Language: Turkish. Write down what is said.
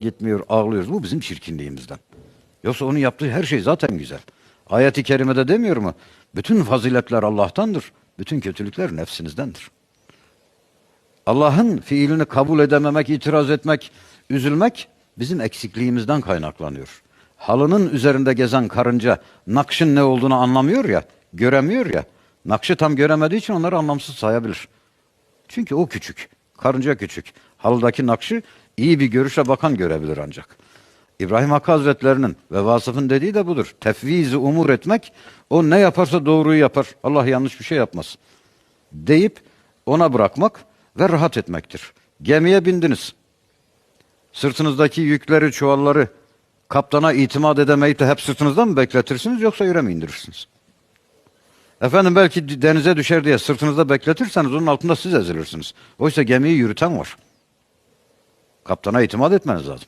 gitmiyor, ağlıyoruz. Bu bizim çirkinliğimizden. Yoksa onun yaptığı her şey zaten güzel. Ayet-i kerimede demiyor mu? Bütün faziletler Allah'tandır. Bütün kötülükler nefsinizdendir. Allah'ın fiilini kabul edememek, itiraz etmek, üzülmek bizim eksikliğimizden kaynaklanıyor. Halının üzerinde gezen karınca nakşın ne olduğunu anlamıyor ya, göremiyor ya. Nakşı tam göremediği için onları anlamsız sayabilir. Çünkü o küçük. Karınca küçük. Halıdaki nakşı iyi bir görüşle bakan görebilir ancak. İbrahim Hakkı Hazretlerinin ve Vasıf'ın dediği de budur. Tefvizi umur etmek, o ne yaparsa doğruyu yapar. Allah yanlış bir şey yapmaz. Deyip ona bırakmak ve rahat etmektir. Gemiye bindiniz. Sırtınızdaki yükleri, çuvalları kaptana itimat edemeyip de hep sırtınızdan mı bekletirsiniz yoksa yere mi indirirsiniz? Efendim belki denize düşer diye sırtınızda bekletirseniz onun altında siz ezilirsiniz. Oysa gemiyi yürüten var. Kaptana itimat etmeniz lazım.